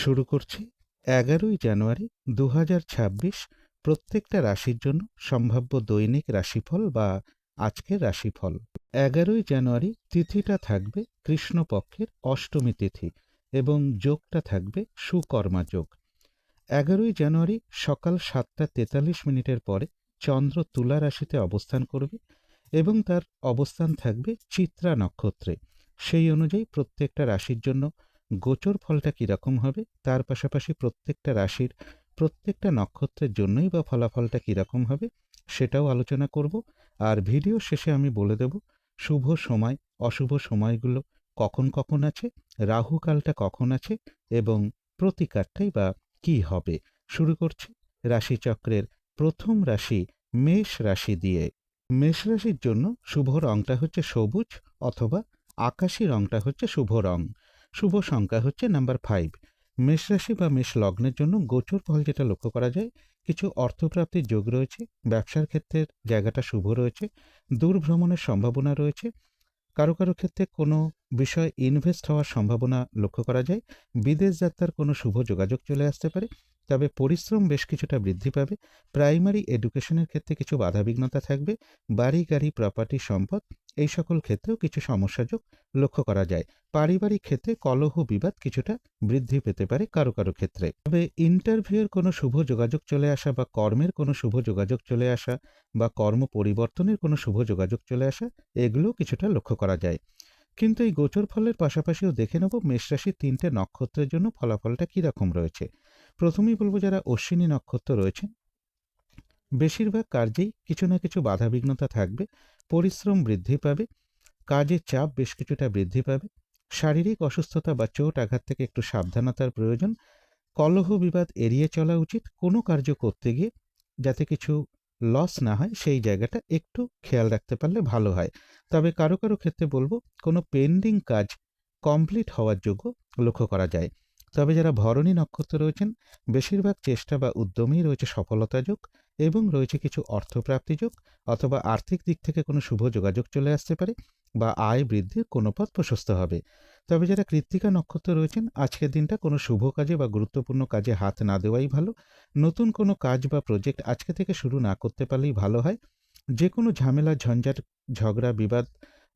শুরু করছি এগারোই জানুয়ারি দু প্রত্যেকটা রাশির জন্য সম্ভাব্য দৈনিক রাশিফল বা আজকের রাশিফল। এগারোই জানুয়ারি তিথিটা থাকবে কৃষ্ণপক্ষের অষ্টমী তিথি এবং যোগটা থাকবে সুকর্মা যোগ। এগারোই জানুয়ারি সকাল সাতটা তেতাল্লিশ মিনিটের পরে চন্দ্র তুলা রাশিতে অবস্থান করবে এবং তার অবস্থান থাকবে চিত্রা নক্ষত্রে। সেই অনুযায়ী প্রত্যেকটা রাশির জন্য গোচর ফলটা কীরকম হবে? তার পাশাপাশি প্রত্যেকটা রাশির প্রত্যেকটা নক্ষত্রের জন্যই বা ফলাফলটা কীরকম হবে সেটাও আলোচনা করব। আর ভিডিও শেষে আমি বলে দেব, শুভ সময়, অশুভ সময়গুলো কখন কখন আছে, রাহুকালটা কখন আছে এবং প্রতিকারটাই বা কি হবে? শুরু করছি রাশিচক্রের প্রথম রাশি মেষ রাশি দিয়ে। মেষ রাশির জন্য শুভ রংটা হচ্ছে সবুজ অথবা আকাশি রংটা হচ্ছে শুভ রং। শুভ সংখ্যা হচ্ছে নাম্বার ফাইভ মেষ রাশি বা মেষ লগ্নের জন্য গোচর ফল যেটা লক্ষ্য করা যায়, কিছু অর্থপ্রাপ্তির যোগ রয়েছে, ব্যবসার ক্ষেত্রে জায়গাটা শুভ রয়েছে, দূর ভ্রমণের সম্ভাবনা রয়েছে, কারও কারও ক্ষেত্রে কোনো বিষয় ইনভেস্ট হওয়ার সম্ভাবনা লক্ষ্য করা যায়, বিদেশ যাত্রার কোনো শুভ যোগাযোগ চলে আসতে পারে তবে পরিশ্রম বেশ কিছুটা বৃদ্ধি পাবে। প্রাইমারি এডুকেশনের ক্ষেত্রে কিছু বাধাবিঘ্নতা থাকবে। বাড়ি, গাড়ি, প্রপার্টি, সম্পদ এই সকল ক্ষেত্রেও কিছু সমস্যাযোগ লক্ষ্য করা যায়। পারিবারিক ক্ষেত্রে কলহ বিবাদ কিছুটা বৃদ্ধি পেতে পারে কারও কারও ক্ষেত্রে। তবে ইন্টারভিউয়ের কোনো শুভ যোগাযোগ চলে আসা বা কর্মের কোনো শুভ যোগাযোগ চলে আসা বা কর্ম পরিবর্তনের কোনো শুভ যোগাযোগ চলে আসা, এগুলোও কিছুটা লক্ষ্য করা যায়। কিন্তু এই গোচর ফলের পাশাপাশিও দেখে নেব মেষরাশির তিনটে নক্ষত্রের জন্য ফলাফলটা কীরকম রয়েছে। প্রথমেই বলব যারা অশ্বিনী নক্ষত্র রয়েছে বেশিরভাগ কার্যেই কিছু না কিছু বাধাবিঘ্নতা থাকবে, পরিশ্রম বৃদ্ধি পাবে, কাজের চাপ বেশ কিছুটা বৃদ্ধি পাবে, শারীরিক অসুস্থতা বা চোট আঘাত থেকে একটু সাবধানতার প্রয়োজন, কলহ বিবাদ এড়িয়ে চলা উচিত, কোনো কার্য করতে গিয়ে যাতে কিছু লস না হয়, সেই জায়গাটা একটু খেয়াল রাখতে পারলে ভালো হয়। তবে কারও কারও ক্ষেত্রে বলব কোনো পেন্ডিং কাজ কমপ্লিট হওয়ার যোগ্য লক্ষ্য করা যায়। তবে যারা ভরণী নক্ষত্র রয়েছেন, বেশিরভাগ চেষ্টা বা উদ্যমেই রয়েছে সফলতা যোগ এবং রয়েছে কিছু অর্থপ্রাপ্তি যোগ অথবা আর্থিক দিক থেকে কোনো শুভ যোগাযোগ চলে আসতে পারে বা আয় বৃদ্ধির কোনো পথ প্রশস্ত হবে। তবে যারা কৃত্তিকা নক্ষত্র রয়েছেন, আজকের দিনটা কোনো শুভ কাজে বা গুরুত্বপূর্ণ কাজে হাত না দেওয়াই ভালো। নতুন কোনো কাজ বা প্রজেক্ট আজকে থেকে শুরু না করতে পারলেই ভালো হয়। যে কোনো ঝামেলা, ঝঞ্ঝাট, ঝগড়া, বিবাদ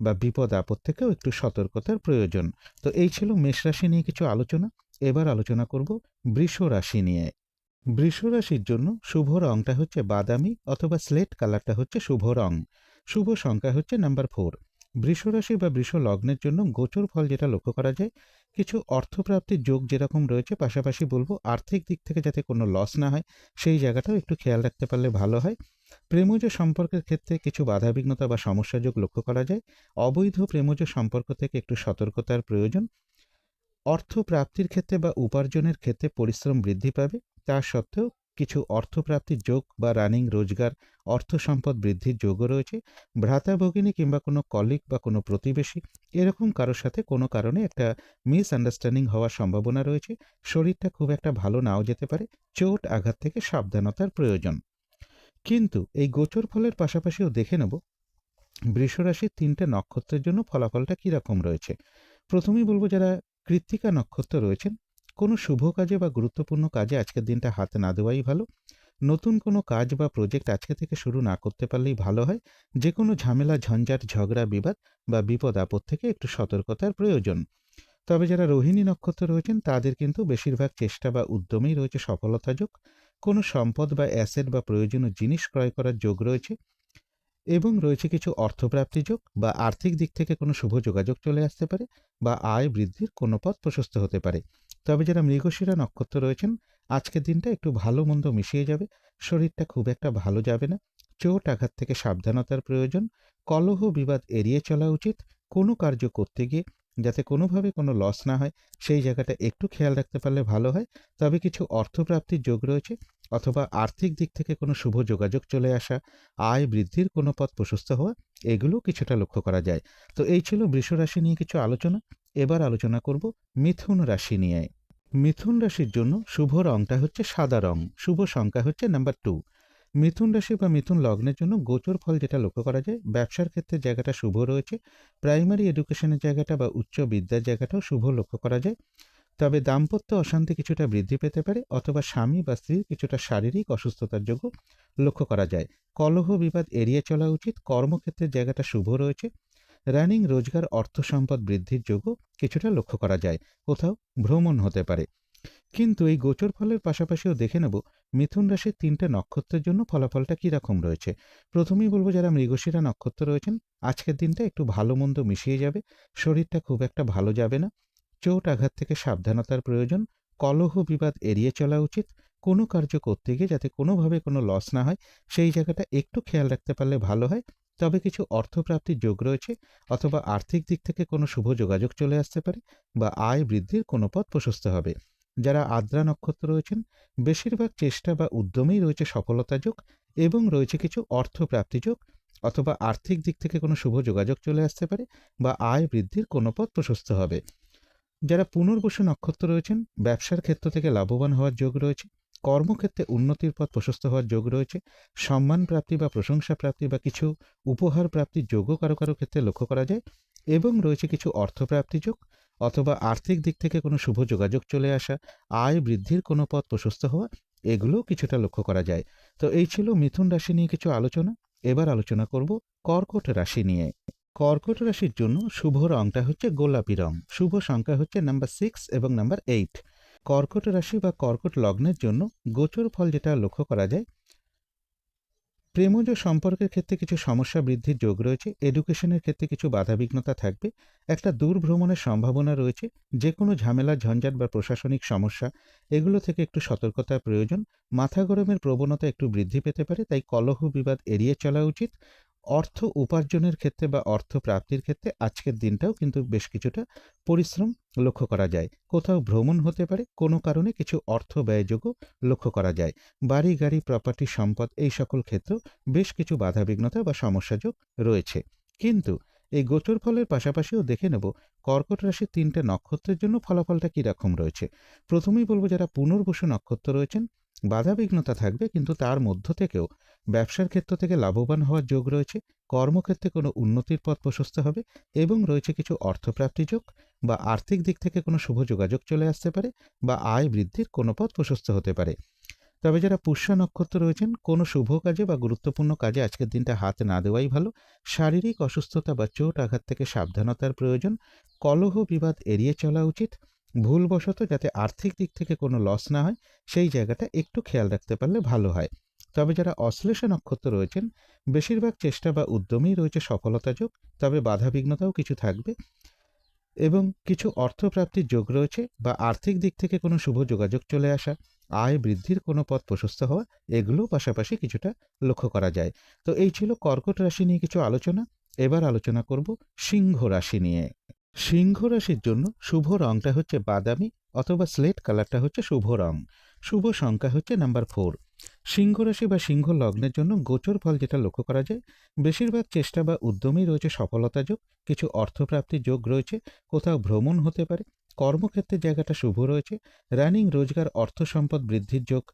বা বিপদ আপদ থেকেও একটু সতর্কতার প্রয়োজন। তো এই ছিল মেষ রাশি নিয়ে কিছু আলোচনা। এবার আলোচনা করব বৃষ রাশি নিয়ে। বৃষ রাশির জন্য শুভ রংটা হচ্ছে বাদামি অথবা স্লেট কালারটা হচ্ছে শুভ রং। শুভ সংখ্যা হচ্ছে নাম্বার ফোর। বৃষ রাশি বা বৃষ লগ্নের জন্য গোচর ফল যেটা লক্ষ্য করা যায়, কিছু অর্থপ্রাপ্তির যোগ যেরকম রয়েছে, পাশাপাশি বলব আর্থিক দিক থেকে যাতে কোনো লস না হয়, সেই জায়গাটাও একটু খেয়াল রাখতে পারলে ভালো হয়। প্রেমজ সম্পর্কের ক্ষেত্রে কিছু বাধাবিঘ্নতা বা সমস্যা যোগ লক্ষ্য করা যায়। অবৈধ প্রেমজ সম্পর্ক থেকে একটু সতর্কতার প্রয়োজন। অর্থ প্রাপ্তির ক্ষেত্রে বা উপার্জনের ক্ষেত্রে পরিশ্রম বৃদ্ধি পাবে। তা সত্ত্বেও কিছু অর্থপ্রাপ্তির যোগ বা রানিং রোজগার, অর্থ সম্পদ বৃদ্ধির যোগও রয়েছে। ভ্রাতা, ভগিনী কিংবা কোনো কলিগ বা কোনো প্রতিবেশী এরকম কারোর সাথে কোনো কারণে একটা মিস আন্ডারস্ট্যান্ডিং হওয়ার সম্ভাবনা রয়েছে। শরীরটা খুব একটা ভালো নাও যেতে পারে। চোট আঘাত থেকে সাবধানতার প্রয়োজন। কিন্তু এই গোচর ফলের পাশাপাশিও দেখে নেব, বৃষরাশির তিনটে নক্ষত্রের জন্য ফলাফলটা কীরকম রয়েছে। প্রথমেই বলব যারা কৃত্তিকা নক্ষত্র রয়েছেন। কোনো শুভ কাজে বা গুরুত্বপূর্ণ কাজে আজকের দিনটা হাতে না দেওয়াই ভালো। নতুন কোনো কাজ বা প্রজেক্ট আজকে থেকে শুরু না করতে পারলেই ভালো হয়। যে কোনো ঝামেলা, ঝঞ্ঝাট, ঝগড়া, বিবাদ বা বিপদ আপদ থেকে একটু সতর্কতার প্রয়োজন। তবে যারা রোহিণী নক্ষত্র রয়েছেন, তাদের কিন্তু বেশিরভাগ চেষ্টা বা উদ্যমেই রয়েছে সফলতা যোগ। কোনো সম্পদ বা অ্যাসেট বা প্রয়োজনীয় জিনিস ক্রয় করার যোগ রয়েছে। এবং রয়েছে কিছু অর্থপ্রাপ্তিযোগ বা আর্থিক দিক থেকে কোনো শুভ যোগাযোগ চলে আসতে পারে বা আয় বৃদ্ধির কোনো পথ প্রশস্ত হতে পারে। তবে যারা মৃগশিরা নক্ষত্র রয়েছেন, আজকের দিনটা একটু ভালো মন্দ মিশিয়ে যাবে। শরীরটা খুব একটা ভালো যাবে না। চোট আঘাত থেকে সাবধানতার প্রয়োজন। কলহ বিবাদ এড়িয়ে চলা উচিত। কোনো কার্য করতে গিয়ে যাতে কোনোভাবে কোনো লস না হয়, সেই জায়গাটা একটু খেয়াল রাখতে পারলে ভালো হয়। তবে কিছু অর্থপ্রাপ্তির যোগ রয়েছে অথবা আর্থিক দিক থেকে কোনো শুভ যোগাযোগ চলে আসা, আয় বৃদ্ধির কোনো পথ প্রশস্ত হওয়া এগুলো কিছুটা লক্ষ্য করা যায়। তো এই ছিল বৃষ রাশি নিয়ে কিছু আলোচনা। এবার আলোচনা করব মিথুন রাশি নিয়ে। মিথুন রাশির জন্য শুভ রংটা হচ্ছে সাদা রং, শুভ সংখ্যা হচ্ছে নাম্বার টু মিথুন রাশি বা মিথুন লগ্নের জন্য গোচর ফল যেটা লক্ষ্য করা যায়, ব্যবসার ক্ষেত্রে জায়গাটা শুভ রয়েছে প্রাইমারি এডুকেশনের জায়গাটা বা উচ্চ বিদ্যার জায়গাটাও শুভ লক্ষ্য করা যায়। তবে দাম্পত্য অশান্তি কিছুটা বৃদ্ধি পেতে পারে অথবা স্বামী বা স্ত্রীর কিছুটা শারীরিক অসুস্থতার যোগ্য লক্ষ্য করা যায়। কলহ বিবাদ এড়িয়ে চলা উচিত কর্মক্ষেত্রের জায়গাটা শুভ রয়েছে রানিং রোজগার, অর্থ সম্পদ বৃদ্ধির যোগ্য কিছুটা লক্ষ্য করা যায়, কোথাও ভ্রমণ হতে পারে। কিন্তু এই গোচর ফলের পাশাপাশিও দেখে নেব মিথুন রাশির তিনটে নক্ষত্রের জন্য ফলাফলটা কীরকম রয়েছে? প্রথমেই বলব, যারা মৃগশিরা নক্ষত্র রয়েছেন, আজকের দিনটা একটু ভালো মন্দ মিশিয়ে যাবে, শরীরটা খুব একটা ভালো যাবে না। চোট আঘাত থেকে সাবধানতার প্রয়োজন, কলহ বিবাদ এড়িয়ে চলা উচিত, কোনো কার্য করতে গিয়ে যাতে কোনোভাবে কোনো লস না হয়, সেই জায়গাটা একটু খেয়াল রাখতে পারলে ভালো হয়। তবে কিছু অর্থপ্রাপ্তির যোগ রয়েছে, অথবা আর্থিক দিক থেকে কোনো শুভ যোগাযোগ চলে আসতে পারে, বা আয় বৃদ্ধির কোনো পথ প্রশস্ত হবে। যারা আদ্রা নক্ষত্র রয়েছেন, বেশিরভাগ চেষ্টা বা উদ্যমেই রয়েছে সফলতা যোগ এবং রয়েছে কিছু অর্থপ্রাপ্তি যোগ অথবা আর্থিক দিক থেকে কোনো শুভ যোগাযোগ চলে আসতে পারে বা আয় বৃদ্ধির কোনো পথ প্রশস্ত হবে। যারা পুনর্বসু নক্ষত্র রয়েছেন, ব্যবসার ক্ষেত্র থেকে লাভবান হওয়ার যোগ রয়েছে, কর্মক্ষেত্রে উন্নতির পথ প্রশস্ত হওয়ার যোগ রয়েছে, সম্মান প্রাপ্তি বা প্রশংসা প্রাপ্তি বা কিছু উপহার প্রাপ্তির যোগও কারও কারও ক্ষেত্রে লক্ষ্য করা যায় এবং রয়েছে কিছু অর্থপ্রাপ্তি যোগ অথবা আর্থিক দিক থেকে কোনো শুভ যোগাযোগ চলে আসা, আয় বৃদ্ধির কোনো পথ প্রশস্ত হওয়া, এগুলোও কিছুটা লক্ষ্য করা যায়। তো এই ছিল মিথুন রাশি নিয়ে কিছু আলোচনা। এবার আলোচনা করব কর্কট রাশি নিয়ে। কর্কট রাশির জন্য শুভ রংটা হচ্ছে গোলাপি রং। শুভ সংখ্যা হচ্ছে নাম্বার সিক্স এবং নাম্বার এইট। কর্কট রাশি বা কর্কট লগ্নের জন্য গোচর ফল যেটা লক্ষ্য করা যায় প্রেমজ সম্পর্কের ক্ষেত্রে কিছু সমস্যা বৃদ্ধির যোগ রয়েছে এডুকেশনের ক্ষেত্রে কিছু বাধাবিঘ্নতা থাকবে, একটা দূর ভ্রমণের সম্ভাবনা রয়েছে যে কোনো ঝামেলা, ঝঞ্ঝাট বা প্রশাসনিক সমস্যা, এগুলো থেকে একটু সতর্কতার প্রয়োজন। মাথা গরমের প্রবণতা একটু বৃদ্ধি পেতে পারে, তাই কলহ বিবাদ এড়িয়ে চলা উচিত। অর্থ উপার্জনের ক্ষেত্রে বা অর্থ প্রাপ্তির ক্ষেত্রে আজকের দিনটাও কিন্তু বেশ কিছুটা পরিশ্রম লক্ষ্য করা যায়। কোথাও ভ্রমণ হতে পারে, কোনো কারণে কিছু অর্থ ব্যয়যোগ্য লক্ষ্য করা যায়। বাড়ি, গাড়ি প্রপার্টি সম্পদ এই সকল ক্ষেত্রেও বেশ কিছু বাধাবিঘ্নতা বা সমস্যাযোগ রয়েছে। কিন্তু এই গোচর ফলের পাশাপাশিও দেখে নেব, কর্কট রাশির তিনটে নক্ষত্রের জন্য ফলাফলটা কীরকম রয়েছে। প্রথমেই বলব যারা পুনর্বসু নক্ষত্র রয়েছেন, বাধাবিঘ্নতা থাকবে কিন্তু তার মধ্য থেকেও ব্যবসার ক্ষেত্র থেকে লাভবান হওয়ার যোগ রয়েছে। কর্মক্ষেত্রে কোনো উন্নতির পথ প্রশস্ত হবে এবং রয়েছে কিছু অর্থপ্রাপ্তি যোগ বা আর্থিক দিক থেকে কোনো শুভ যোগাযোগ চলে আসতে পারে বা আয় বৃদ্ধির কোনো পথ প্রশস্ত হতে পারে। তবে যারা পুষ্যা নক্ষত্র রয়েছেন, কোনো শুভ কাজে বা গুরুত্বপূর্ণ কাজে আজকের দিনটা হাত না দেওয়াই ভালো। শারীরিক অসুস্থতা বা চোট আঘাত থেকে সাবধানতার প্রয়োজন। কলহ বিবাদ এড়িয়ে চলা উচিত। ভুলবশত যাতে আর্থিক দিক থেকে কোনো লস না হয়, সেই জায়গাটা একটু খেয়াল রাখতে পারলে ভালো হয়। তবে যারা অশ্লেষ নক্ষত্র রয়েছেন, বেশিরভাগ চেষ্টা বা উদ্যমেই রয়েছে সফলতা যোগ তবে বাধাবিঘ্নতাও কিছু থাকবে এবং কিছু অর্থপ্রাপ্তির যোগ রয়েছে বা আর্থিক দিক থেকে কোনো শুভ যোগাযোগ চলে আসা, আয় বৃদ্ধির কোনো পথ প্রশস্ত হওয়া এগুলো পাশাপাশি কিছুটা লক্ষ্য করা যায়। তো এই ছিল কর্কট রাশি নিয়ে কিছু আলোচনা। এবার আলোচনা করব সিংহ রাশি নিয়ে। সিংহ রাশির জন্য শুভ রংটা হচ্ছে বাদামি অথবা স্লেট কালারটা হচ্ছে শুভ রং। শুভ সংখ্যা হচ্ছে নাম্বার ফোর। সিংহ রাশি বা সিংহ লগ্নের জন্য গোচর ফল যেটা লক্ষ্য করা যায়, বেশিরভাগ চেষ্টা বা উদ্যমেই রয়েছে সফলতা যোগ, কিছু অর্থপ্রাপ্তির যোগ রয়েছে, কোথাও ভ্রমণ হতে পারে কর্মক্ষেত্রের জায়গাটা শুভ রয়েছে, রানিং রোজগার, অর্থ সম্পদ বৃদ্ধির যোগ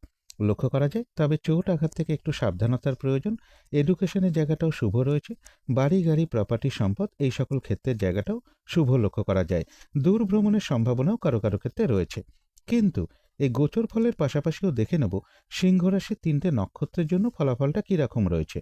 লক্ষ্য করা যায়, তবে চোট আঘাত থেকে একটু সাবধানতার প্রয়োজন, এডুকেশনের জায়গাটাও শুভ রয়েছে, বাড়ি, গাড়ি প্রপার্টি সম্পদ, এই সকল ক্ষেত্রের জায়গাটাও শুভ লক্ষ্য করা যায় দূর ভ্রমণের সম্ভাবনাও কারও কারও ক্ষেত্রে রয়েছে, কিন্তু এই গোচর ফলের পাশাপাশিও দেখে নেব সিংহ রাশির তিনটে নক্ষত্রের জন্য ফলাফলটা কীরকম রয়েছে।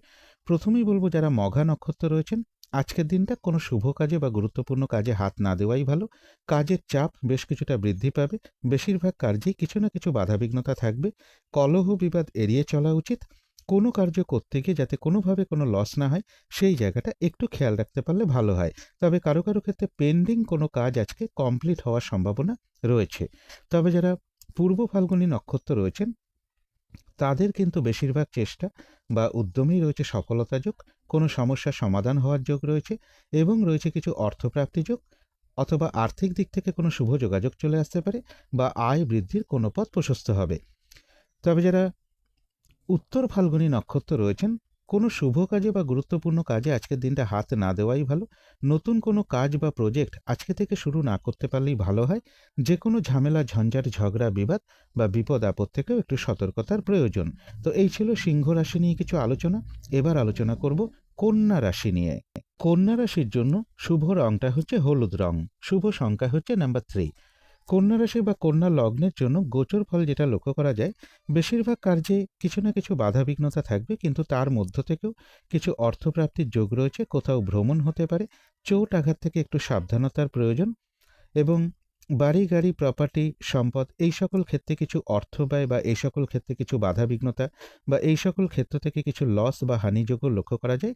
প্রথমেই বলব যারা মঘা নক্ষত্র রয়েছেন, আজকের দিনটা কোনো শুভ কাজে বা গুরুত্বপূর্ণ কাজে হাত না দেওয়াই ভালো। কাজের চাপ বেশ কিছুটা বৃদ্ধি পাবে, বেশিরভাগ কার্যেই কিছু না কিছু বাধাবিঘ্নতা থাকবে। কলহ বিবাদ এড়িয়ে চলা উচিত। কোনো কার্য করতে গিয়ে যাতে কোনোভাবে কোনো লস না হয়, সেই জায়গাটা একটু খেয়াল রাখতে পারলে ভালো হয়। তবে কারও কারও ক্ষেত্রে পেন্ডিং কোনো কাজ আজকে কমপ্লিট হওয়ার সম্ভাবনা রয়েছে। তবে যারা পূর্ব ফাল্গুনী নক্ষত্র রয়েছেন, তাদের কিন্তু বেশিরভাগ চেষ্টা বা উদ্যমেই রয়েছে সফলতা যোগ, কোনো সমস্যার সমাধান হওয়ার যোগ রয়েছে এবং রয়েছে কিছু অর্থপ্রাপ্তি যোগ অথবা আর্থিক দিক থেকে কোনো শুভ যোগাযোগ চলে আসতে পারে বা আয় বৃদ্ধির কোনো পথ প্রশস্ত হবে। তবে যারা উত্তর ফাল্গুনী নক্ষত্র রয়েছেন কোনো শুভ কাজে বা গুরুত্বপূর্ণ কাজে আজকের দিনটা হাত না দেওয়াই ভালো। নতুন কোনো কাজ বা প্রজেক্ট আজকে থেকে শুরু না করতে পারলেই ভালো হয়। যে কোনো ঝামেলা, ঝঞ্ঝাট, ঝগড়া, বিবাদ বা বিপদ আপদ থেকেও একটু সতর্কতার প্রয়োজন। তো এই ছিল সিংহ রাশি নিয়ে কিছু আলোচনা। এবার আলোচনা করব কন্যা রাশি নিয়ে। কন্যা রাশির জন্য শুভ রংটা হচ্ছে হলুদ রং। শুভ সংখ্যা হচ্ছে নাম্বার থ্রি কন্যা রাশি বা কন্যা লগ্নের জন্য গোচর ফল যেটা লক্ষ্য করা যায়, বেশিরভাগ কার্যে কিছু না কিছু বাধাবিঘ্নতা থাকবে, কিন্তু তার মধ্য থেকেও কিছু অর্থপ্রাপ্তির যোগ রয়েছে, কোথাও ভ্রমণ হতে পারে, চোট আঘাত থেকে একটু সাবধানতার প্রয়োজন এবং বাড়ি, গাড়ি প্রপার্টি সম্পদ এই সকল ক্ষেত্রে কিছু অর্থ ব্যয় বা এই সকল ক্ষেত্রে কিছু বাধাবিঘ্নতা বা এই সকল ক্ষেত্র থেকে কিছু লস বা হানিযোগও লক্ষ্য করা যায়।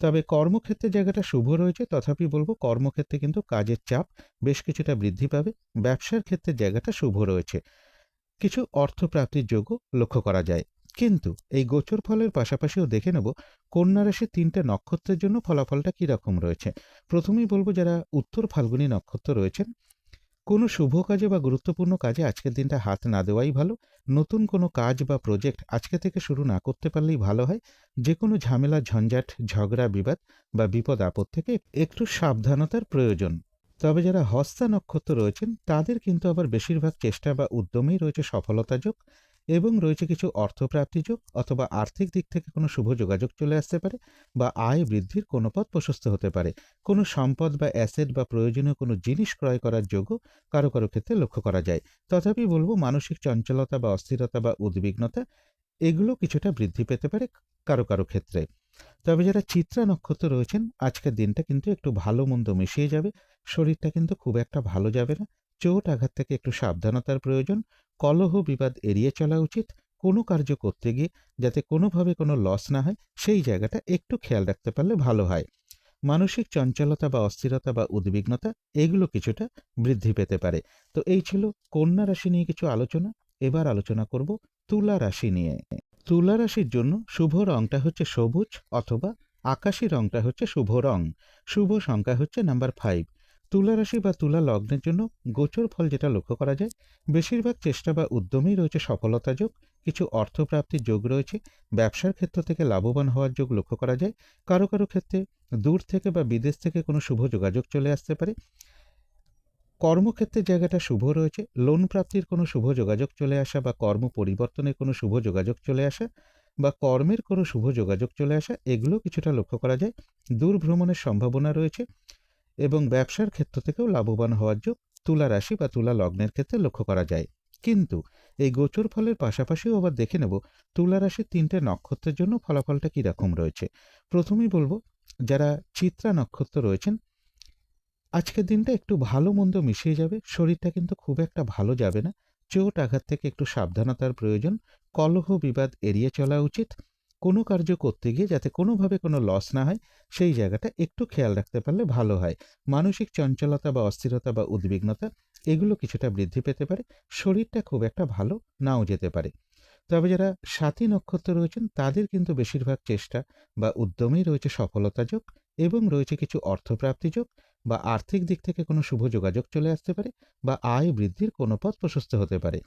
তবে কর্মক্ষেত্রে জায়গাটা শুভ রয়েছে, তথাপি বলব কর্মক্ষেত্রে কিন্তু কাজের চাপ বেশ কিছুটা বৃদ্ধি পাবে, ব্যবসার ক্ষেত্রে জায়গাটা শুভ রয়েছে। কিছু অর্থপ্রাপ্তির যোগ্য লক্ষ্য করা যায়। কিন্তু এই গোচর ফলের পাশাপাশিও দেখে নেব কন্যা তিনটে নক্ষত্রের জন্য ফলাফলটা কীরকম রয়েছে। প্রথমেই বলব যারা উত্তর ফাল্গুনী নক্ষত্র রয়েছেন কোনো শুভ কাজে বা গুরুত্বপূর্ণ কাজে আজকের দিনটা হাত না দেওয়াই ভালো। নতুন কোনো কাজ বা প্রজেক্ট আজকে থেকে শুরু না করতে পারলেই ভালো হয়। যে কোনো ঝামেলা, ঝঞ্ঝাট, ঝগড়া, বিবাদ বা বিপদ আপদ থেকে একটু সাবধানতার প্রয়োজন। তবে যারা হস্তা নক্ষত্র রয়েছেন, তাদের কিন্তু আবার বেশিরভাগ চেষ্টা বা উদ্যমেই রয়েছে সফলতা যোগ। এবং রয়েছে কিছু অর্থপ্রাপ্তি যোগ অথবা আর্থিক দিক থেকে কোনো শুভ যোগাযোগ চলে আসতে পারে বা আয় বৃদ্ধির কোনো পথ প্রশস্ত হতে পারে। কোনো সম্পদ বা অ্যাসেট বা প্রয়োজনীয় কোনো জিনিস ক্রয় করার যোগ্য কারও কারও ক্ষেত্রে লক্ষ্য করা যায়। তথাপি বলব মানসিক চঞ্চলতা বা অস্থিরতা বা উদ্বিগ্নতা, এগুলো কিছুটা বৃদ্ধি পেতে পারে কারও কারও ক্ষেত্রে। তবে যারা চিত্রা নক্ষত্র রয়েছেন, আজকের দিনটা কিন্তু একটু ভালো মন্দ মিশিয়ে যাবে। শরীরটা কিন্তু খুব একটা ভালো যাবে না। চোট আঘাত থেকে একটু সাবধানতার প্রয়োজন। কলহ বিবাদ এড়িয়ে চলা উচিত। কোনো কার্য করতে গিয়ে যাতে কোনোভাবে কোনো লস না হয়, সেই জায়গাটা একটু খেয়াল রাখতে পারলে ভালো হয়। মানসিক চঞ্চলতা বা অস্থিরতা বা উদ্বিগ্নতা, এগুলো কিছুটা বৃদ্ধি পেতে পারে। তো এই ছিল কন্যা রাশি নিয়ে কিছু আলোচনা। এবার আলোচনা করব তুলা রাশি নিয়ে। তুলা রাশির জন্য শুভ রংটা হচ্ছে সবুজ অথবা আকাশি রংটা হচ্ছে শুভ রং। শুভ সংখ্যা হচ্ছে নাম্বার ফাইভ তুলা রাশি বা তুলা লগ্নের জন্য গোচর ফল যেটা লক্ষ্য করা যায়, বেশিরভাগ চেষ্টা বা উদ্যমেই রয়েছে সফলতা যোগ, কিছু অর্থপ্রাপ্তির যোগ রয়েছে, ব্যবসার ক্ষেত্র থেকে লাভবান হওয়ার যোগ লক্ষ্য করা যায়, কারও কারও ক্ষেত্রে দূর থেকে বা বিদেশ থেকে কোনো শুভ যোগাযোগ চলে আসতে পারে। কর্মক্ষেত্রের জায়গাটা শুভ রয়েছে, লোন প্রাপ্তির কোনো শুভ যোগাযোগ চলে আসা বা কর্ম পরিবর্তনের কোনো শুভ যোগাযোগ চলে আসা বা কর্মের কোনো শুভ যোগাযোগ চলে আসা, এগুলো কিছুটা লক্ষ্য করা যায়। দূর ভ্রমণের সম্ভাবনা রয়েছে এবং ব্যবসার ক্ষেত্র থেকেও লাভবান হওয়ার যোগ তুলা রাশি বা তুলা লগ্নের ক্ষেত্রে লক্ষ্য করা যায়। কিন্তু এই গোচর ফলের পাশাপাশিও আবার দেখে নেব তুলা রাশির তিনটে নক্ষত্রের জন্য ফলাফলটা কীরকম রয়েছে। প্রথমেই বলব, যারা চিত্রা নক্ষত্র রয়েছেন, আজকের দিনটা একটু ভালো মন্দ মিশিয়ে যাবে, শরীরটা কিন্তু খুব একটা ভালো যাবে না। চোট আঘাত থেকে একটু সাবধানতার প্রয়োজন, কলহ বিবাদ এড়িয়ে চলা উচিত কোনো কার্য করতে গিয়ে যাতে কোনোভাবে কোনো লস না হয়, সেই জায়গাটা একটু খেয়াল রাখতে পারলে ভালো হয়। মানসিক চঞ্চলতা বা অস্থিরতা বা উদ্বিগ্নতা, এগুলো কিছুটা বৃদ্ধি পেতে পারে। শরীরটা খুব একটা ভালো নাও যেতে পারে। তবে যারা সাথী নক্ষত্র রয়েছেন, তাদের কিন্তু বেশিরভাগ চেষ্টা বা উদ্যমেই রয়েছে সফলতা যোগ এবং রয়েছে কিছু অর্থপ্রাপ্তি যোগ বা আর্থিক দিক থেকে কোনো শুভ যোগাযোগ চলে আসতে পারে বা আয় বৃদ্ধির কোনো পথ প্রশস্ত হতে পারে।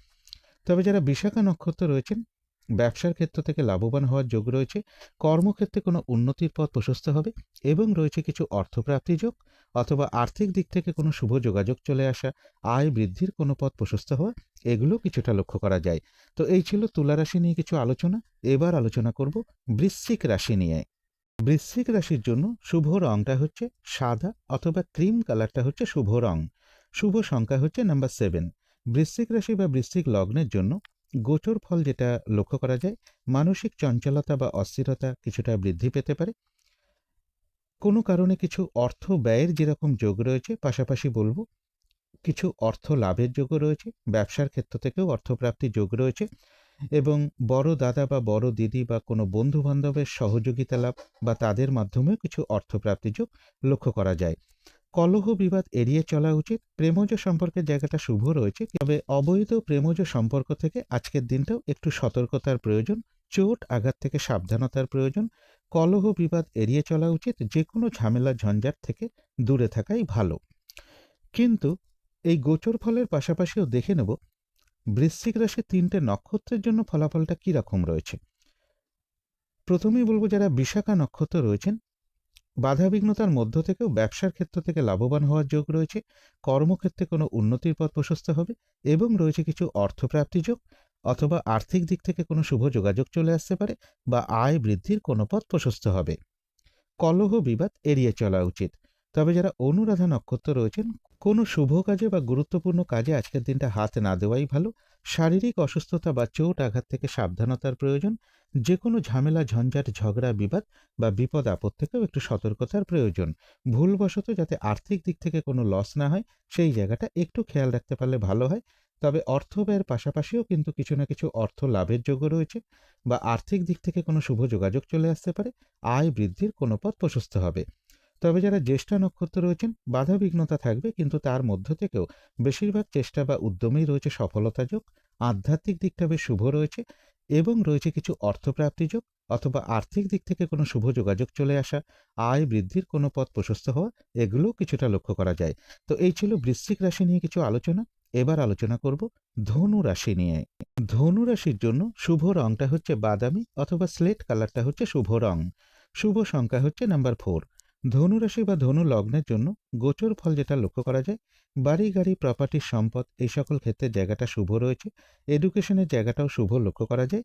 তবে যারা বিশাখা নক্ষত্র রয়েছেন ব্যবসার ক্ষেত্র থেকে লাভবান হওয়ার যোগ রয়েছে। কর্মক্ষেত্রে কোনো উন্নতির পথ প্রশস্ত হবে এবং রয়েছে কিছু অর্থপ্রাপ্তি যোগ অথবা আর্থিক দিক থেকে কোনো শুভ যোগাযোগ চলে আসা, আয় বৃদ্ধির কোনো পথ প্রশস্ত হওয়া, এগুলো কিছুটা লক্ষ্য করা যায়। তো এই ছিল তুলা রাশি নিয়ে কিছু আলোচনা। এবার আলোচনা করব বৃশ্চিক রাশি নিয়ে। বৃশ্চিক রাশির জন্য শুভ রংটা হচ্ছে সাদা অথবা ক্রিম কালারটা হচ্ছে শুভ রং। শুভ সংখ্যা হচ্ছে নাম্বার সেভেন। বৃশ্চিক রাশি বা বৃশ্চিক লগ্নের জন্য গোচর ফল যেটা লক্ষ্য করা যায়, মানসিক চঞ্চলতা বা অস্থিরতা কিছুটা বৃদ্ধি পেতে পারে। কোনো কারণে কিছু অর্থ ব্যয়ের যেরকম যোগ রয়েছে, পাশাপাশি বলব কিছু অর্থ লাভের যোগও রয়েছে, ব্যবসার ক্ষেত্র থেকেও অর্থপ্রাপ্তির যোগ রয়েছে এবং বড় দাদা বা বড় দিদি বা কোনো বন্ধু বান্ধবের সহযোগিতা লাভ বা তাদের মাধ্যমেও কিছু অর্থপ্রাপ্তি যোগ লক্ষ্য করা যায়। কলহ বিবাদ এড়িয়ে চলা উচিত। প্রেমজ সম্পর্কের জায়গাটা শুভ রয়েছে, তবে অবৈধ প্রেমজ সম্পর্ক থেকে আজকের দিনটাও একটু সতর্কতার প্রয়োজন, চোট আঘাত থেকে সাবধানতার প্রয়োজন। কলহ বিবাদ এড়িয়ে চলা উচিত যে কোনো ঝামেলা ঝঞ্ঝাট থেকে দূরে থাকাই ভালো। কিন্তু এই গোচর ফলের পাশাপাশিও দেখে নেব, বৃশ্চিক রাশির তিনটে নক্ষত্রের জন্য ফলাফলটা কীরকম রয়েছে। প্রথমেই বলব যারা বিশাখা নক্ষত্র রয়েছেন বাধাবিঘ্নতার মধ্য থেকেও ব্যবসার ক্ষেত্র থেকে লাভবান হওয়ার যোগ রয়েছে। কর্মক্ষেত্রে কোনো উন্নতির পথ প্রশস্ত হবে এবং রয়েছে কিছু অর্থপ্রাপ্তি যোগ অথবা আর্থিক দিক থেকে কোনো শুভ যোগাযোগ চলে আসতে পারে বা আয় বৃদ্ধির কোনো পথ প্রশস্ত হবে। কলহ বিবাদ এড়িয়ে চলা উচিত। তবে যারা অনুরাধা নক্ষত্র রয়েছেন, কোনো শুভ কাজে বা গুরুত্বপূর্ণ কাজে আজকের দিনটা হাত না দেওয়াই ভালো। শারীরিক অসুস্থতা বা চোট আঘাত থেকে সাবধানতার প্রয়োজন। যে কোনো ঝামেলা, ঝঞ্ঝাট, ঝগড়া, বিবাদ বা বিপদ আপদ থেকেও একটু সতর্কতার প্রয়োজন। ভুলবশত যাতে আর্থিক দিক থেকে কোনো লস না হয়, সেই জায়গাটা একটু খেয়াল রাখতে পারলে ভালো হয়। তবে অর্থ ব্যয়ের পাশাপাশিও কিন্তু কিছু না কিছু অর্থ লাভের যোগ্য রয়েছে বা আর্থিক দিক থেকে কোনো শুভ যোগাযোগ চলে আসতে পারে। আয় বৃদ্ধির কোনো পথ প্রশস্ত হবে। তবে যারা জ্যেষ্ঠা নক্ষত্র রয়েছেন, বাধা বিঘ্নতা থাকবে, কিন্তু তার মধ্য থেকেও বেশিরভাগ চেষ্টা বা উদ্যমেই রয়েছে সফলতা যোগ, আধ্যাত্মিক দিকটা বেশ শুভ রয়েছে এবং রয়েছে কিছু অর্থপ্রাপ্তি যোগ অথবা আর্থিক দিক থেকে কোনো শুভ যোগাযোগ চলে আসা, আয় বৃদ্ধির কোনো পথ প্রশস্ত হওয়া, এগুলোও কিছুটা লক্ষ্য করা যায়। তো এই ছিল বৃশ্চিক রাশি নিয়ে কিছু আলোচনা। এবার আলোচনা করব ধনু রাশি নিয়ে। ধনু রাশির জন্য শুভ রংটা হচ্ছে বাদামি অথবা স্লেট কালারটা হচ্ছে শুভ রং। শুভ সংখ্যা হচ্ছে নাম্বার ফোর। ধনু রাশি বা ধনু লগ্নের জন্য গোচর ফল যেটা লক্ষ্য করা যায়, বাড়ি, গাড়ি প্রপার্টি সম্পদ এই সকল ক্ষেত্রে জায়গাটা শুভ রয়েছে। এডুকেশনের জায়গাটাও শুভ লক্ষ্য করা যায়।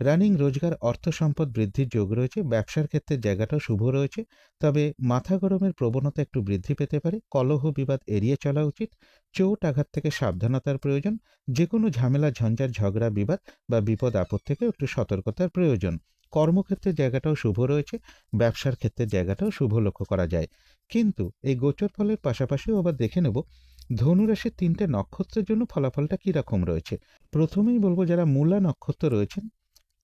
রানিং রোজগার, অর্থ সম্পদ বৃদ্ধির যোগ রয়েছে, ব্যবসার ক্ষেত্রে জায়গাটাও শুভ রয়েছে। তবে মাথা গরমের প্রবণতা একটু বৃদ্ধি পেতে পারে, কলহ, বিবাদ এড়িয়ে চলা উচিত, চোট, আঘাত থেকে সাবধানতার প্রয়োজন যে কোনো ঝামেলা ঝঞ্ঝাট ঝগড়া, বিবাদ বা বিপদ আপদ থেকে একটু সতর্কতার প্রয়োজন। কর্মক্ষেত্রের জায়গাটাও শুভ রয়েছে, ব্যবসার ক্ষেত্রে জায়গাটাও শুভ লক্ষ্য করা যায়। কিন্তু এই গোচর ফলের পাশাপাশিও আবার দেখে নেব, ধনুরাশির তিনটে নক্ষত্রের জন্য ফলাফলটা কীরকম রয়েছে। প্রথমেই বলব যারা মূলা নক্ষত্র রয়েছেন,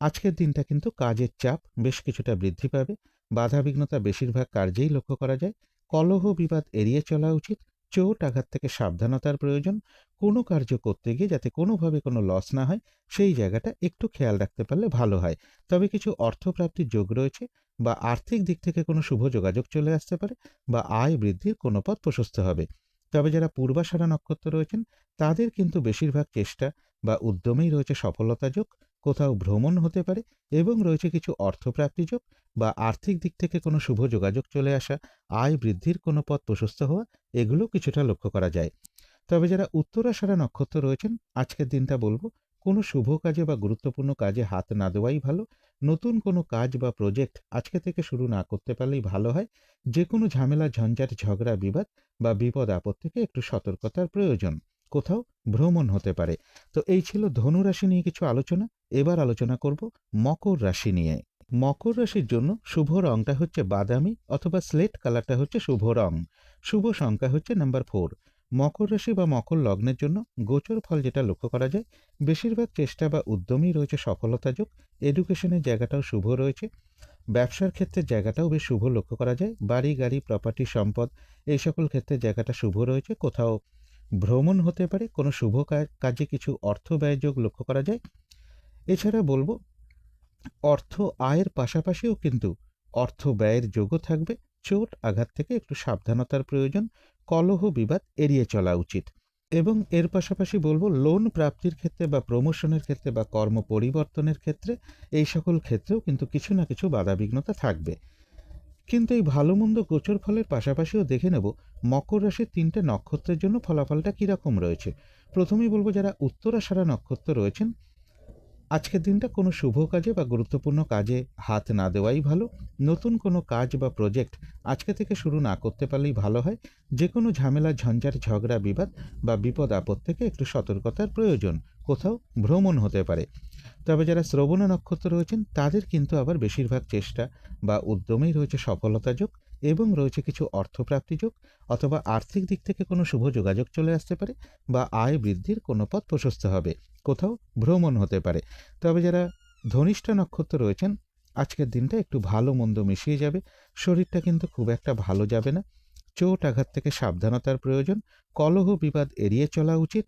আজকের দিনটা কিন্তু কাজের চাপ বেশ কিছুটা বৃদ্ধি পাবে। বাধাবিঘ্নতা বেশিরভাগ কার্যেই লক্ষ্য করা যায়। কলহ বিবাদ এড়িয়ে চলা উচিত। চোট আঘাত থেকে সাবধানতার প্রয়োজন। কোনো কার্য করতে গিয়ে যাতে কোনোভাবে কোনো লস না হয়, সেই জায়গাটা একটু খেয়াল রাখতে পারলে ভালো হয়। তবে কিছু অর্থপ্রাপ্তির যোগ রয়েছে বা আর্থিক দিক থেকে কোনো শুভ যোগাযোগ চলে আসতে পারে বা আয় বৃদ্ধির কোনো পথ প্রশস্ত হবে। তবে যারা পূর্বাশারা নক্ষত্র রয়েছেন, তাদের কিন্তু বেশিরভাগ চেষ্টা বা উদ্যমেই রয়েছে সফলতা যোগ। কোথাও ভ্রমণ হতে পারে এবং রয়েছে কিছু অর্থপ্রাপ্তিযোগ বা আর্থিক দিক থেকে কোনো শুভ যোগাযোগ চলে আসা, আয় বৃদ্ধির কোনো পথ প্রশস্ত হওয়া, এগুলো কিছুটা লক্ষ্য করা যায়। তবে যারা উত্তরাশারা নক্ষত্র রয়েছেন, আজকের দিনটা বলব, কোনো শুভ কাজে বা গুরুত্বপূর্ণ কাজে হাত না দেওয়াই ভালো। নতুন কোনো কাজ বা প্রজেক্ট আজকে থেকে শুরু না করতে পারলেই ভালো হয়। যে কোনো ঝামেলা, ঝঞ্ঝাট, ঝগড়া, বিবাদ বা বিপদ আপদ থেকে একটু সতর্কতার প্রয়োজন। কোথাও ভ্রমণ হতে পারে। তো এই ছিল ধনু রাশি নিয়ে কিছু আলোচনা। এবার আলোচনা করব মকর রাশি নিয়ে। মকর রাশির জন্য শুভ রংটা হচ্ছে বাদামি অথবা স্লেট কালারটা হচ্ছে শুভ রং। শুভ সংখ্যা হচ্ছে নাম্বার ফোর। মকর রাশি বা মকর লগ্নের জন্য গোচর ফল যেটা লক্ষ্য করা যায়, বেশিরভাগ চেষ্টা বা উদ্যমই রয়েছে সফলতা যোগ, এডুকেশনের জায়গাটাও শুভ রয়েছে, ব্যবসার ক্ষেত্রে জায়গাটাও বেশ শুভ লক্ষ্য করা যায়, বাড়ি, গাড়ি প্রপার্টি সম্পদ, এই সকল ক্ষেত্রে জায়গাটা শুভ রয়েছে, কোথাও ভ্রমণ হতে পারে, কোনো শুভ কাজে কিছু অর্থ ব্যয়যোগ লক্ষ্য করা যায়। এছাড়া বলব, অর্থ আয়ের পাশাপাশিও কিন্তু অর্থ ব্যয়ের যোগও থাকবে। চোট আঘাত থেকে একটু সাবধানতার প্রয়োজন, কলহ বিবাদ এড়িয়ে চলা উচিত। এবং এর পাশাপাশি বলব, লোন প্রাপ্তির ক্ষেত্রে বা প্রমোশনের ক্ষেত্রে বা কর্ম পরিবর্তনের ক্ষেত্রে এই সকল ক্ষেত্রেও কিন্তু কিছু না কিছু বাধাবিঘ্নতা থাকবে। কিন্তু এই ভালো মন্দ গোচর ফলের পাশাপাশিও দেখে নেব মকর রাশির তিনটে নক্ষত্রের জন্য ফলাফলটা কীরকম রয়েছে। প্রথমেই বলব যারা উত্তরাষাঢ়া নক্ষত্র রয়েছেন, আজকের দিনটা কোনো শুভ কাজে বা গুরুত্বপূর্ণ কাজে হাত না দেওয়াই ভালো। নতুন কোনো কাজ বা প্রজেক্ট আজকে থেকে শুরু না করতে পারলেই ভালো হয়। যে কোনো ঝামেলা, ঝঞ্ঝাট, ঝগড়া, বিবাদ বা বিপদ আপদ থেকে একটু সতর্কতার প্রয়োজন। কোথাও ভ্রমণ হতে পারে। তবে যারা শ্রবণ নক্ষত্র রয়েছেন, তাদের কিন্তু আবার বেশিরভাগ চেষ্টা বা উদ্যমেই রয়েছে সফলতা যোগ এবং রয়েছে কিছু অর্থপ্রাপ্তি যোগ অথবা আর্থিক দিক থেকে কোনো শুভ যোগাযোগ চলে আসতে পারে বা আয় বৃদ্ধির কোনো পথ প্রশস্ত হবে, কোথাও ভ্রমণ হতে পারে। তবে যারা ধনিষ্ঠা নক্ষত্র রয়েছেন, আজকের দিনটা একটু ভালো মন্দ মিশিয়ে যাবে, শরীরটা কিন্তু খুব একটা ভালো যাবে না। চোট আঘাত থেকে সাবধানতার প্রয়োজন, কলহ বিবাদ এড়িয়ে চলা উচিত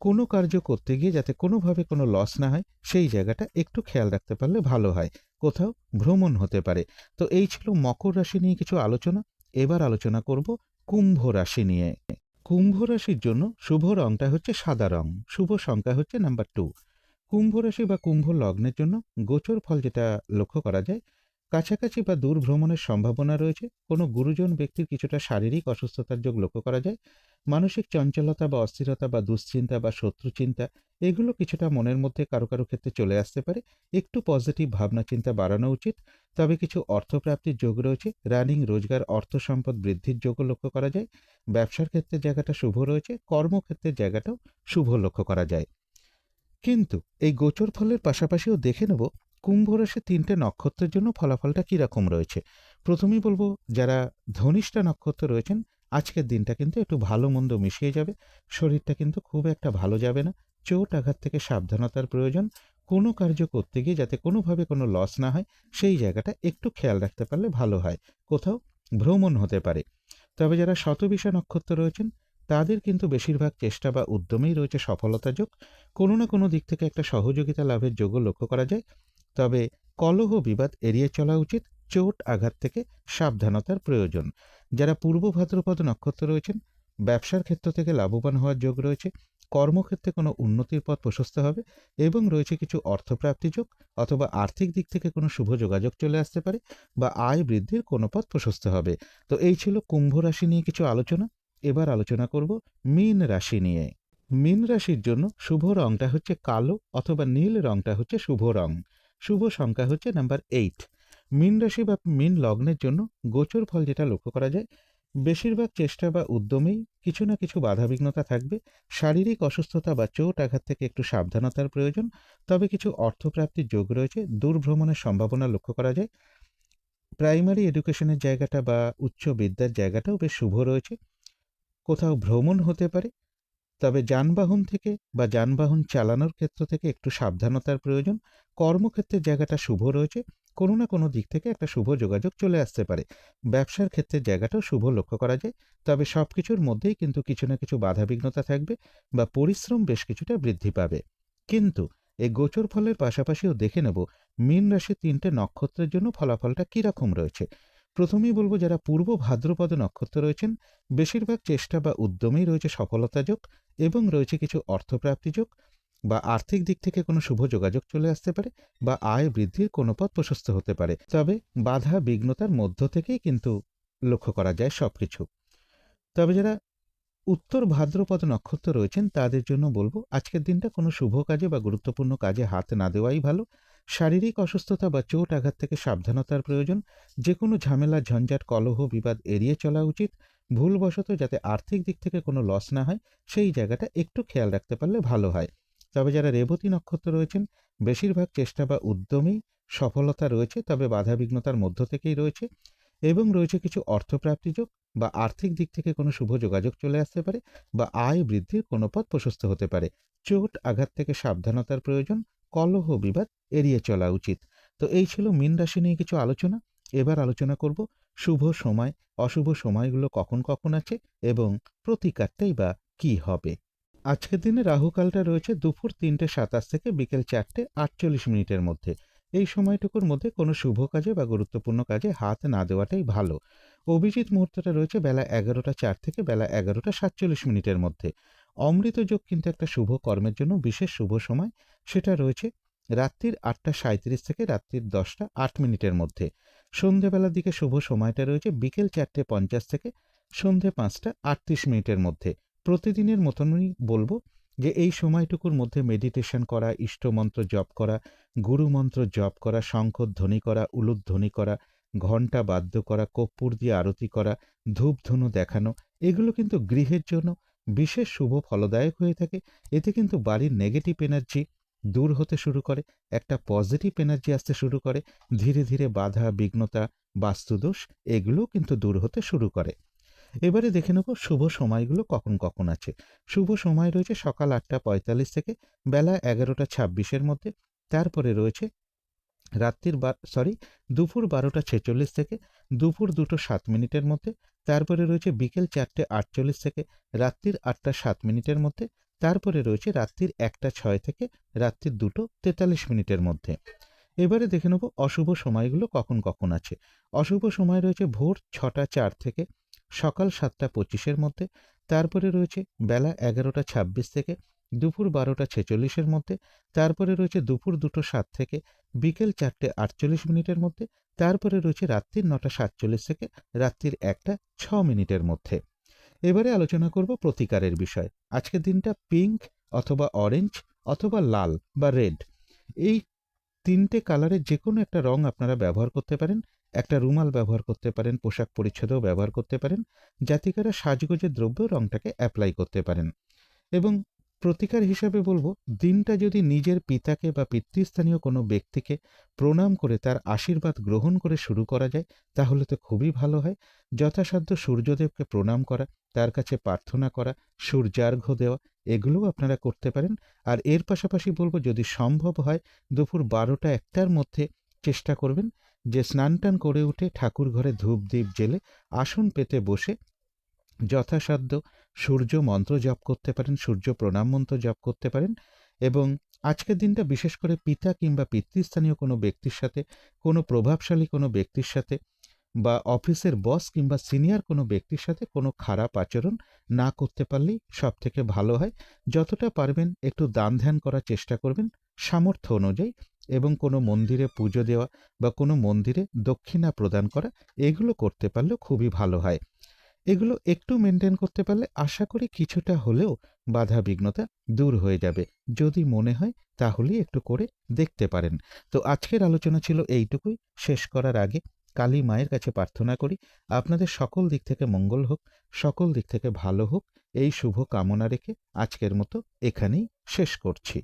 কোনো কার্য করতে গিয়ে যাতে কোনোভাবে কোনো লস না হয়, সেই জায়গাটা একটু খেয়াল রাখতে পারলে ভালো হয়। কোথাও ভ্রমণ হতে পারে। তো এই ছিল মকর রাশি নিয়ে কিছু আলোচনা। এবার আলোচনা করব কুম্ভ রাশি নিয়ে। কুম্ভ রাশির জন্য শুভ রংটা হচ্ছে সাদা রং। শুভ সংখ্যা হচ্ছে নাম্বার টু কুম্ভ রাশি বা কুম্ভ লগ্নের জন্য গোচর ফল যেটা লক্ষ্য করা যায় কাছাকাছি বা দূর ভ্রমণের সম্ভাবনা রয়েছে, কোনো গুরুজন ব্যক্তির কিছুটা শারীরিক অসুস্থতার যোগ লক্ষ্য করা যায়, মানসিক চঞ্চলতা বা অস্থিরতা বা দুশ্চিন্তা বা শত্রুচিন্তা, এগুলো কিছুটা মনের মধ্যে কারও কারও ক্ষেত্রে চলে আসতে পারে। একটু পজিটিভ ভাবনা চিন্তা বাড়ানো উচিত, তবে কিছু অর্থপ্রাপ্তির যোগ রয়েছে রানিং রোজগার, অর্থ সম্পদ বৃদ্ধির যোগও লক্ষ্য করা যায়, ব্যবসার ক্ষেত্রে জায়গাটা শুভ রয়েছে কর্মক্ষেত্রের জায়গাটাও শুভ লক্ষ্য করা যায়। কিন্তু এই গোচর ফলের পাশাপাশিও দেখে নেব কুম্ভ রাশির তিনটে নক্ষত্রের জন্য ফলাফলটা কীরকম রয়েছে? প্রথমেই বলব, যারা ধনিষ্ঠা নক্ষত্র রয়েছেন, আজকের দিনটা কিন্তু একটু ভালো মন্দ মিশিয়ে যাবে। শরীরটা কিন্তু খুব একটা ভালো যাবে না। চোট আঘাত থেকে সাবধানতার প্রয়োজন। কোনো কার্য করতে গিয়ে যাতে কোনোভাবে কোনো লস না হয়, সেই জায়গাটা একটু খেয়াল রাখতে পারলে ভালো হয়। কোথাও ভ্রমণ হতে পারে। তবে যারা শতবিশা নক্ষত্র রয়েছেন, তাদের কিন্তু বেশিরভাগ চেষ্টা বা উদ্যমেই রয়েছে সফলতা যোগ। কোনো না কোনো দিক থেকে একটা সহযোগিতা লাভের যোগও লক্ষ্য করা যায়। তবে কলহ বিবাদ এড়িয়ে চলা উচিত চোট আঘাত থেকে সাবধানতার প্রয়োজন। যারা পূর্ব ভাদ্রপদ নক্ষত্র রয়েছেন, ব্যবসার ক্ষেত্র থেকে লাভবান হওয়ার যোগ রয়েছে, কর্মক্ষেত্রে কোনো উন্নতির পথ প্রশস্ত হবে এবং রয়েছে কিছু অর্থপ্রাপ্তি যোগ অথবা আর্থিক দিক থেকে কোনো শুভ যোগাযোগ চলে আসতে পারে বা আয় বৃদ্ধির কোনো পথ প্রশস্ত হবে। তো এই ছিল কুম্ভ রাশি নিয়ে কিছু আলোচনা। এবার আলোচনা করব মীন রাশি নিয়ে। মীন রাশির জন্য শুভ রংটা হচ্ছে কালো অথবা নীল রংটা হচ্ছে শুভ রং। শুভ সংখ্যা হচ্ছে নাম্বার এইট মীন রাশি বা মীন লগ্নের জন্য গোচর ফল যেটা লক্ষ্য করা যায়, বেশিরভাগ চেষ্টা বা উদ্যমেই কিছু না কিছু বাধাবিঘ্নতা থাকবে। শারীরিক অসুস্থতা বা চোট আঘাত থেকে একটু সাবধানতার প্রয়োজন। তবে কিছু অর্থপ্রাপ্তির যোগ রয়েছে দূর ভ্রমণের সম্ভাবনা লক্ষ্য করা যায়। প্রাইমারি এডুকেশনের জায়গাটা বা উচ্চ বিদ্যার জায়গাটাও বেশ শুভ রয়েছে। কোথাও ভ্রমণ হতে পারে তবে যানবাহন থেকে বা যানবাহন চালানোর ক্ষেত্র থেকে একটু সাবধানতার প্রয়োজন। কর্মক্ষেত্রের জায়গাটা শুভ রয়েছে, কোনো না কোনো দিক থেকে একটা শুভ যোগাযোগ চলে আসতে পারে। ব্যবসার ক্ষেত্রে জায়গাটাও শুভ লক্ষ্য করা যায়, তবে সব কিছুর মধ্যেই কিন্তু কিছু না কিছু বাধাবিঘ্নতা থাকবে বা পরিশ্রম বেশ কিছুটা বৃদ্ধি পাবে। কিন্তু এই গোচর ফলের পাশাপাশিও দেখে নেব, মীন রাশির তিনটে নক্ষত্রের জন্য ফলাফলটা কীরকম রয়েছে। প্রথমেই বলব যারা পূর্ব ভাদ্রপদ নক্ষত্র রয়েছেন, বেশিরভাগ চেষ্টা বা উদ্যমেই রয়েছে সফলতা যোগ এবং রয়েছে কিছু অর্থপ্রাপ্তি যোগ বা আর্থিক দিক থেকে কোনো শুভ যোগাযোগ চলে আসতে পারে বা আয় বৃদ্ধির কোনো পথ প্রশস্ত হতে পারে। তবে বাধা বিঘ্নতার মধ্য থেকেই কিন্তু লক্ষ্য করা যায় সব কিছু তবে যারা উত্তর ভাদ্রপদ নক্ষত্র রয়েছেন, তাদের জন্য বলব আজকের দিনটা কোনো শুভ কাজে বা গুরুত্বপূর্ণ কাজে হাত না দেওয়াই ভালো। শারীরিক অসুস্থতা বা চোট আঘাত থেকে সাবধানতার প্রয়োজন যে কোনো ঝামেলা, ঝঞ্ঝাট, কলহ, বিবাদ এড়িয়ে চলা উচিত। ভুলবশত যাতে আর্থিক দিক থেকে কোনো লস না হয়, সেই জায়গাটা একটু খেয়াল রাখতে পারলে ভালো হয়। তবে যারা রেবতী নক্ষত্র রয়েছেন, বেশিরভাগ চেষ্টা বা উদ্যমেই সফলতা রয়েছে, তবে বাধাবিঘ্নতার মধ্য থেকেই রয়েছে এবং রয়েছে কিছু অর্থপ্রাপ্তি যোগ বা আর্থিক দিক থেকে কোনো শুভ যোগাযোগ চলে আসতে পারে বা আয় বৃদ্ধির কোনো পথ প্রশস্ত হতে পারে। চোট, আঘাত থেকে সাবধানতার প্রয়োজন কলহ বিবাদ এড়িয়ে চলা উচিত। তো এই ছিল মীন রাশি নিয়ে কিছু আলোচনা। এবার আলোচনা করব শুভ সময়, অশুভ সময়গুলো কখন কখন আছে এবং প্রতিকারটাই বা কি হবে। আজকের দিনে রাহুকালটা রয়েছে দুপুর তিনটে সাতাশ থেকে বিকেল চারটে আটচল্লিশ মিনিটের মধ্যে। এই সময়টুকুর মধ্যে কোনো শুভ কাজে বা গুরুত্বপূর্ণ কাজে হাত না দেওয়াটাই ভালো। অভিজিৎ মুহূর্তটা রয়েছে বেলা এগারোটা চার থেকে বেলা এগারোটা সাতচল্লিশ মিনিটের মধ্যে। অমৃত যোগ কিন্তু একটা শুভ কর্মের জন্য বিশেষ শুভ সময়। সেটা রয়েছে রাত্রির আটটা সাঁত্রিশ থেকে রাত্রির দশটা আট মিনিটের মধ্যে। সন্ধেবেলার দিকে শুভ সময়টা রয়েছে বিকেল চারটে পঞ্চাশ থেকে সন্ধে পাঁচটা আটত্রিশ মিনিটের মধ্যে। প্রতিদিনের মতনই বলব যে এই সময়টুকুর মধ্যে মেডিটেশন করা, ইষ্টমন্ত্র জপ করা, গুরুমন্ত্র জপ করা, শঙ্খধ্বনি করা, উলুধ্বনি করা, ঘণ্টা বাদ্য করা, কর্পূর দিয়ে আরতি করা, ধূপধনু দেখানো, এগুলো কিন্তু গৃহের জন্য বিশেষ শুভ ফলদায়ক হয়ে থাকে। এতে কিন্তু বাড়ির নেগেটিভ এনার্জি দূর হতে শুরু করে, একটা পজিটিভ এনার্জি আসতে শুরু করে, ধীরে ধীরে বাধা, বিঘ্নতা, বাস্তুদোষ এগুলো কিন্তু দূর হতে শুরু করে। এবারে দেখে নেব শুভ সময়গুলো কখন কখন আছে। শুভ সময় রয়েছে সকাল আটটা পঁয়তাল্লিশ থেকে, বেলা এগারোটা ছাব্বিশের মধ্যে, তারপরে রয়েছে রাত্রির বা সরি দুপুর বারোটা ছেচল্লিশ থেকে দুপুর দুটো সাত মিনিটের মধ্যে, তারপরে রয়েছে বিকেল চারটে আটচল্লিশ থেকে রাত্রির আটটা সাত মিনিটের মধ্যে, তারপরে রয়েছে রাত্রির একটা ছয় থেকে রাত্রির দুটো তেতাল্লিশ মিনিটের মধ্যে। এবারে দেখে নেব অশুভ সময়গুলো কখন কখন আছে। অশুভ সময় রয়েছে ভোর ছটা চার থেকে সকাল সাতটা পঁচিশের মধ্যে, তারপরে রয়েছে বেলা এগারোটা ছাব্বিশ থেকে দুপুর বারোটা ছেচল্লিশের মধ্যে, তারপরে রয়েছে দুপুর দুটো সাত থেকে, বিকেল চারটে আটচল্লিশ মিনিটের মধ্যে, তারপরে রয়েছে রাত্রির নটা সাতচল্লিশ থেকে, রাত্রির একটা ছ মিনিটের মধ্যে। এবারে আলোচনা করব প্রতিকারের বিষয়। আজকের দিনটা পিঙ্ক অথবা অরেঞ্জ অথবা লাল বা রেড। এই তিনটে কালারের যে কোনো একটা রং আপনারা ব্যবহার করতে পারেন, একটা রুমাল ব্যবহার করতে পারেন, পোশাক পরিচ্ছদেও ব্যবহার করতে পারেন, জাতিকারা সাজগোজের দ্রব্য রংটাকে অ্যাপ্লাই করতে পারেন। এবং প্রতিকার হিসাবে বলব, দিনটা যদি নিজের পিতাকে বা পিতৃস্থানীয় কোনো ব্যক্তিকে প্রণাম করে তার আশীর্বাদ গ্রহণ করে শুরু করা যায়, তাহলে তো খুবই ভালো হয়। যথাসাধ্য সূর্যদেবকে প্রণাম করা, তার কাছে প্রার্থনা করা, সূর্যার্ঘ্য দেওয়া, এগুলোও আপনারা করতে পারেন। আর এর পাশাপাশি বলব, যদি সম্ভব হয়, দুপুর বারোটা একটার মধ্যে চেষ্টা করবেন যে স্নান টান করে উঠে ঠাকুর ঘরে ধূপ দ্বীপ জেলে আসন পেতে বসে যথাসাধ্য সূর্য মন্ত্র জপ করতে পারেন, সূর্য প্রণাম মন্ত্র জপ করতে পারেন এবং আজকের দিনটা বিশেষ করে পিতা কিংবা পিতৃস্থানীয় কোনো ব্যক্তির সাথে, কোনো প্রভাবশালী কোনো ব্যক্তির সাথে বা অফিসের বস কিংবা সিনিয়র কোনো ব্যক্তির সাথে কোনো খারাপ আচরণ না করতে পারলেই সব থেকে ভালো হয়। যতটা পারবেন একটু দান ধ্যান করার চেষ্টা করবেন সামর্থ্য অনুযায়ী এবং কোনো মন্দিরে পুজো দেওয়া বা কোনো মন্দিরে দক্ষিণা প্রদান করা, এগুলো করতে পারলেও খুবই ভালো হয়। এগুলো একটু মেনটেন করতে পারলে আশা করি কিছুটা হলেও বাধা বিঘ্নতা দূর হয়ে যাবে। যদি মনে হয় তাহলেই একটু করে দেখতে পারেন। তো আজকের আলোচনা ছিল এইটুকুই। শেষ করার আগে কালী মায়ের কাছে প্রার্থনা করি, আপনাদের সকল দিক থেকে মঙ্গল হোক, সকল দিক থেকে ভালো হোক, এই শুভ কামনা রেখে আজকের মতো এখানেই শেষ করছি।